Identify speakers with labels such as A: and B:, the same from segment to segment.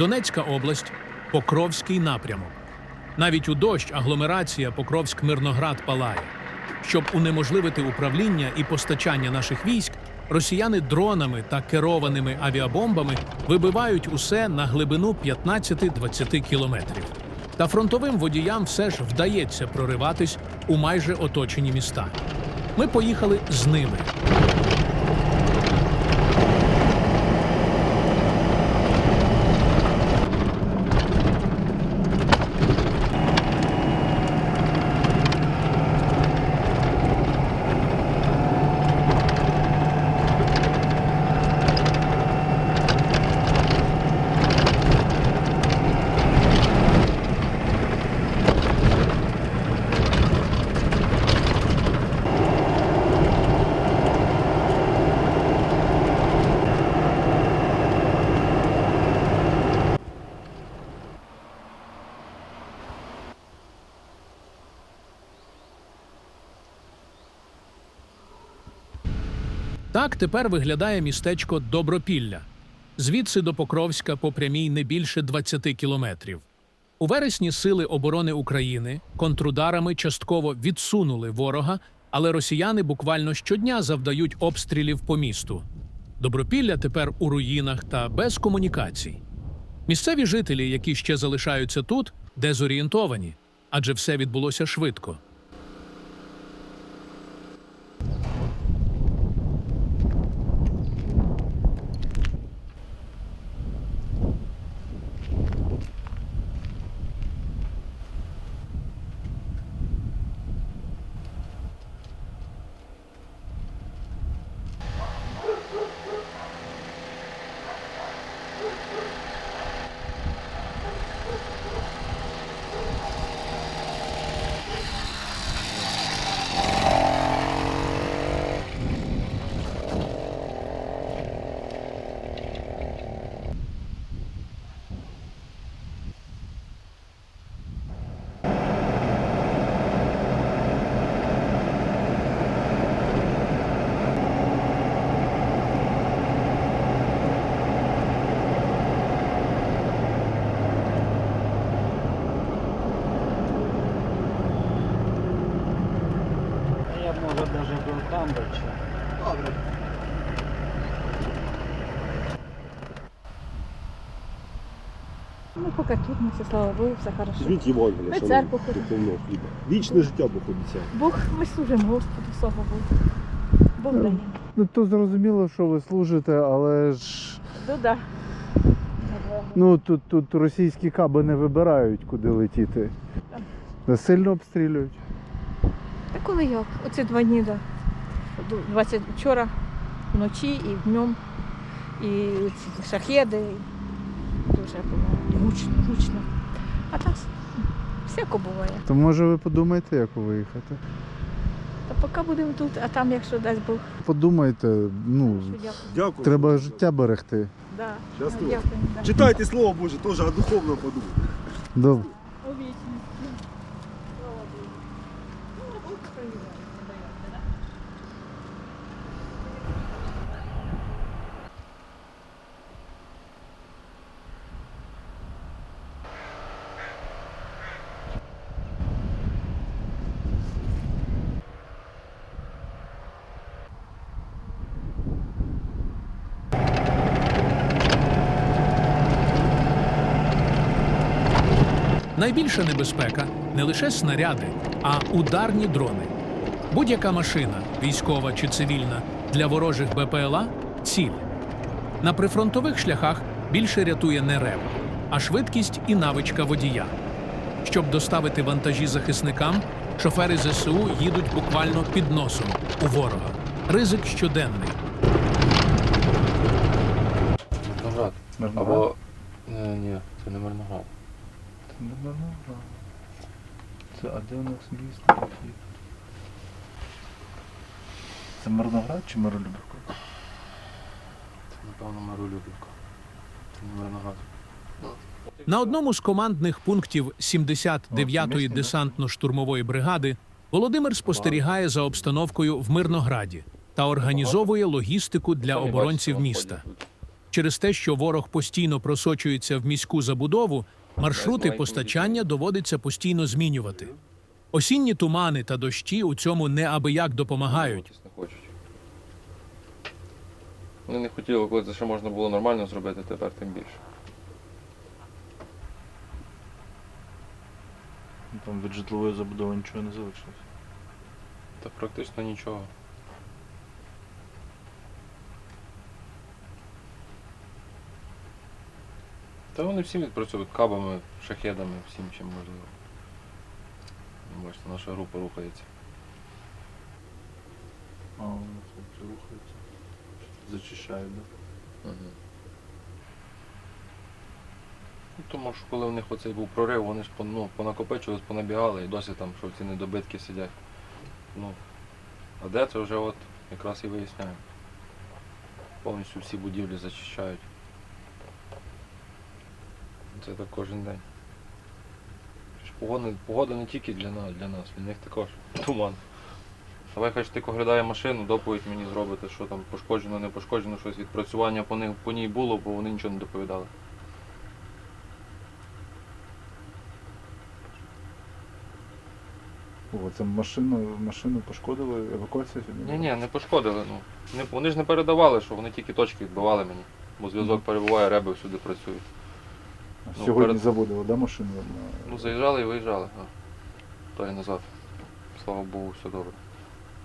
A: Донецька область, Покровський напрямок. Навіть у дощ агломерація Покровськ-Мирноград палає. Щоб унеможливити управління і постачання наших військ, росіяни дронами та керованими авіабомбами вибивають усе на глибину 15-20 кілометрів. Та фронтовим водіям все ж вдається прориватись у майже оточені міста. Ми поїхали з ними. Так тепер виглядає містечко Добропілля. Звідси до Покровська по прямій не більше 20 кілометрів. У вересні Сили оборони України контрударами частково відсунули ворога, але росіяни буквально щодня завдають обстрілів по місту. Добропілля тепер у руїнах та без комунікацій. Місцеві жителі, які ще залишаються тут, дезорієнтовані, адже все відбулося швидко.
B: А Я може там дальше.
C: Ну, поки тут, ну, це слава Богу, все хорошо.
D: Візьміть Євангелія,
C: Ми
D: шановні,
C: церкву ходимо.
D: духовного хліба. Вічне життя Бог обіцяє.
C: Бог, ми служимо Господу, слава Богу. Бог дає.
E: Ну то зрозуміло, що ви служите, але ж
C: Ну, да.
E: ну тут, тут російські каби не вибирають, куди летіти. Сильно обстрілюють.
C: Та коли як? Оце два дні, да. 20 вчора вночі і днем. І ці шахеди. і Дуже було гучно, гучно. А так всяко буває.
E: То може ви подумаєте, як виїхати?
C: Та поки будемо тут, а там, якщо дасть Бог,
E: Подумайте, ну
C: дякую.
D: Дякую.
E: треба життя берегти.
C: Да.
D: Щасливо.
C: Дякую. Да.
D: Читайте Слово Боже, теж, а духовно подумайте.
E: Добре.
A: Найбільша небезпека не лише снаряди, а ударні дрони. Будь-яка машина, військова чи цивільна, для ворожих БПЛА ціль. На прифронтових шляхах більше рятує не рев, а швидкість і навичка водія. Щоб доставити вантажі захисникам, шофери ЗСУ їдуть буквально під носом у ворога. Ризик щоденний.
F: Мирноград. Або. Е, ні, це не Мирноград.
E: Це а де у нас місто такі? Це Мирноград чи Миролюбівка?
F: Це, напевно, Миролюбівка. Це не Мирноград.
A: На одному з командних пунктів 79-ї десантно-штурмової бригади Володимир спостерігає за обстановкою в Мирнограді та організовує логістику для оборонців міста. Через те, що ворог постійно просочується в міську забудову, маршрути постачання доводиться постійно змінювати. Осінні тумани та дощі у цьому неабияк допомагають.
F: Не. Вони не хотіли, коли це ще можна було нормально зробити, тепер тим більше.
G: Там від житлової забудови нічого не залишилось.
F: Та практично нічого. Та вони всім відпрацьовують кабами, шахедами, всім чим можливо. Бачите, наша група рухається.
G: А, вони хлопці рухаються. Зачищають, да?
F: Угу. Ну, тому що коли в них оцей був прорив, вони ж ну, понакопичувались, понабігали і досі там, що ці недобитки сидять. Ну, а де це вже от якраз і виясняємо. Повністю всі будівлі зачищають. Це так кожен день. Погода, погода не тільки для нас, для нас, для них також. Туман. Давай хай тільки оглядає машину, доповідь мені зробити, що там пошкоджено, не пошкоджено, щось відпрацювання по, них, по ній було, бо вони нічого не доповідали.
E: О, це машину, машину пошкодили, евакуація сьогодні?
F: Ні, ні, не пошкодили. Ну. Не, вони ж не передавали, що вони тільки точки відбивали мені. Бо зв'язок перебуває, реби всюди працюють. Ну,
E: Сьогодні
F: перед-
E: заводили, да, машину?
F: Ну, заїжджали і виїжджали. А. То і назад. Слава Богу, все добре.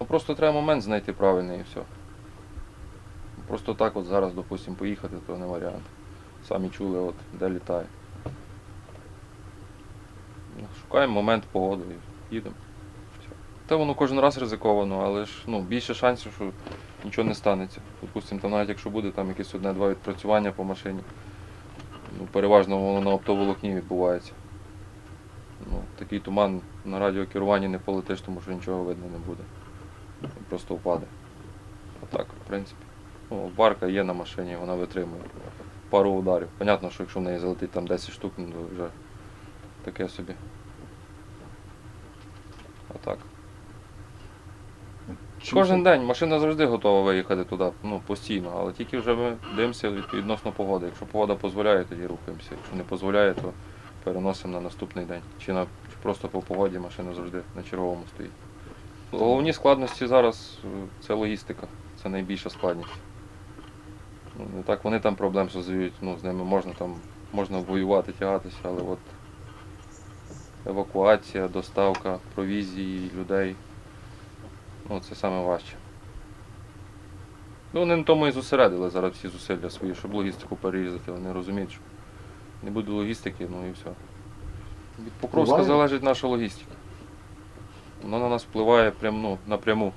F: Ну, просто треба момент знайти правильний і все. Просто так от зараз, допустимо, поїхати, то не варіант. Самі чули, от, де літає. Ну, Шукаємо момент, погоду і їдемо. Все. Та воно кожен раз ризиковано, але ж ну, більше шансів, що нічого не станеться. Допустимо, там навіть якщо буде там якесь одне-два відпрацювання по машині, ну, переважно воно на оптоволокні відбувається. Ну, такий туман на радіокеруванні не полетиш, тому що нічого видно не буде. Просто впаде. А так, в принципі. Ну, барка є на машині, вона витримує пару ударів. Понятно, що якщо в неї залетить там 10 штук, ну то вже таке собі. А так.
E: Чим
F: Кожен день машина завжди готова виїхати туди, ну, постійно, але тільки вже ми дивимося відносно погоди. Якщо погода дозволяє, тоді рухаємося. Якщо не дозволяє, то переносимо на наступний день. Чи, на, чи просто по погоді машина завжди на черговому стоїть. Головні складності зараз е, це логістика. Це найбільша складність. Ну, не так вони там проблем создають, ну, з ними можна там можна воювати, тягатися, але от евакуація, доставка провізії, людей. Ну, це саме важче. Ну, вони на тому і зосередили зараз всі зусилля свої, щоб логістику перерізати. Вони розуміють, що не буде логістики, ну і все. Від Покровська
E: Буває?
F: залежить наша логістика. Вона на нас впливає прям, ну, напряму.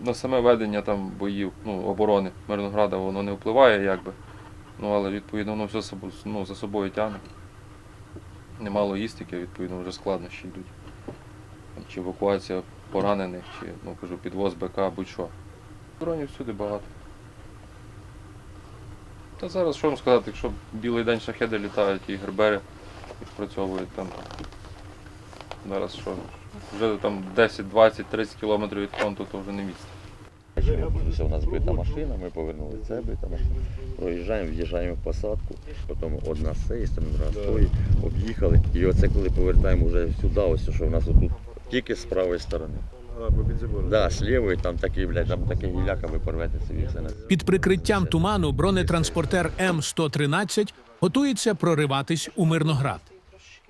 F: На саме ведення там боїв, ну, оборони Мирнограда воно не впливає якби. Ну, але відповідно воно все ну, за собою тягне. Нема логістики, відповідно вже складнощі йдуть. Чи евакуація поранених, чи ну, кажу, підвоз БК, будь-що. Дронів всюди багато. Та зараз що вам сказати, якщо білий день шахеди літають і гербери відпрацьовують там. Зараз що? Вже там 10, 20, 30 кілометрів від фронту, то вже не місце.
H: У нас бита машина, ми повернули це бита машина. Проїжджаємо, в'їжджаємо в посадку, потім одна з цієї сторони, друга з тої, об'їхали. І оце коли повертаємо вже сюди, ось що в нас отут тільки з правої сторони. Да, з лівої там такий, блядь, там таке гіляка, ви порвете собі все на
A: Під прикриттям туману бронетранспортер М113 готується прориватись у Мирноград.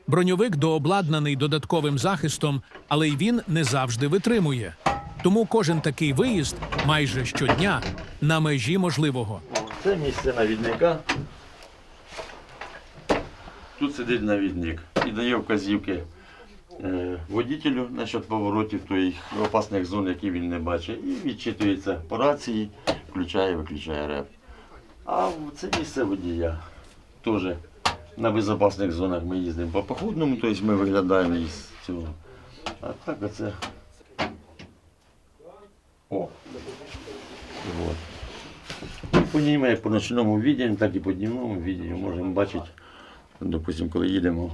A: Броньовик дообладнаний додатковим захистом, але й він не завжди витримує. Тому кожен такий виїзд майже щодня на межі можливого.
H: Це місце навідника. Тут сидить навідник і дає вказівки е, водителю насчет поворотів тої опасних зон, які він не бачить, і відчитується по рації, включає, виключає реп. А це місце водія теж на безпечних зонах ми їздимо по походному, тобто ми виглядаємо із цього. А так оце. О. Вот. По ній ми по ночному відділі, так і по дневному відділі можемо бачити, допустимо, коли їдемо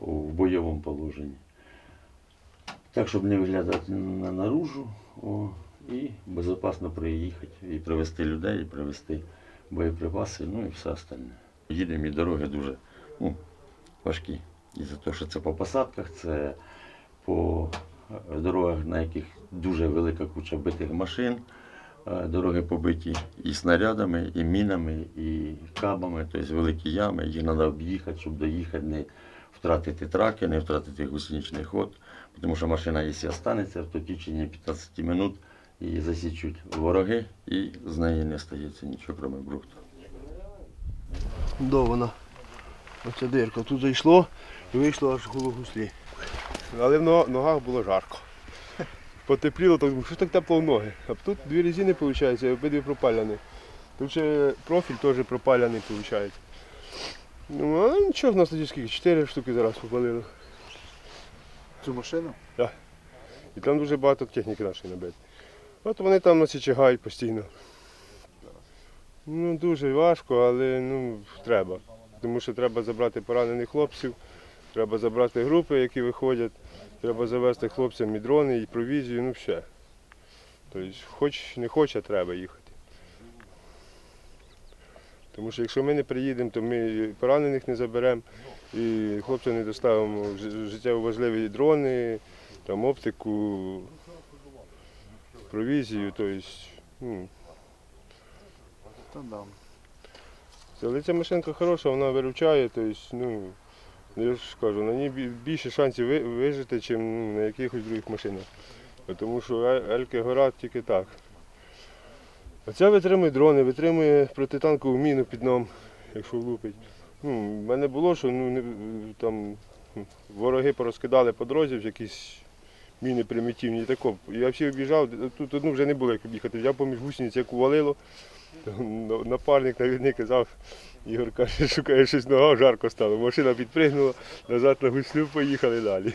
H: в бойовому положенні. Так, щоб не виглядати на наружу. О, і безпечно приїхати, і привезти людей, і привезти боєприпаси, ну і все остальне. Їдемо і дороги дуже ну, важкі. І за те, що це по посадках, це по е, дорогах, на яких дуже велика куча битих машин. Е, Дороги побиті і снарядами, і мінами, і кабами, тобто великі ями. Їх треба об'їхати, щоб доїхати, втратити траки, не втратити гусеничний ход. Тому що машина, якщо останеться, то в течение 15 минут її засічуть вороги, і з неї не стається нічого, крім брухту.
I: До вона. Оця дирка. Тут зайшло і вийшло аж коло гуслі.
D: Але в ногах було жарко. Потепліло, то що так тепло в ноги. А тут дві резини, виходить, обидві пропаляні. Тут ще профіль теж пропаляний, виходить. Ну, а нічого, в нас тоді скільки? Чотири штуки зараз попалили.
E: Цю машину?
D: І там дуже багато техніки нашої набити. От вони там нас і чигають постійно. Ну, дуже важко, але ну, треба. Тому що треба забрати поранених хлопців, треба забрати групи, які виходять, треба завести хлопцям і дрони, і провізію, ну все. Тобто, хоч не хоче, треба їхати. Тому що якщо ми не приїдемо, то ми поранених не заберемо, і хлопцям не доставимо жи- життєво важливі дрони, там оптику, провізію, тобто, ну,
E: Та
D: але ця машинка хороша, вона виручає, тобто, ну, я ж кажу, на ній більше шансів вижити, ніж на якихось других машинах. Тому що Е- Ельки горять тільки так. Оця витримує дрони, витримує протитанкову міну під нам, якщо влупить. Ну, мене було, що ну, не, там вороги порозкидали по дорозі, якісь міни примітивні. Тако. Я всі обіжав, тут одну вже не було як об'їхати. Взяв поміж гусениць, як увалило. Напарник навідник казав, Ігор каже, шукає щось нога, жарко стало. Машина підпригнула, назад на гуслю поїхали далі.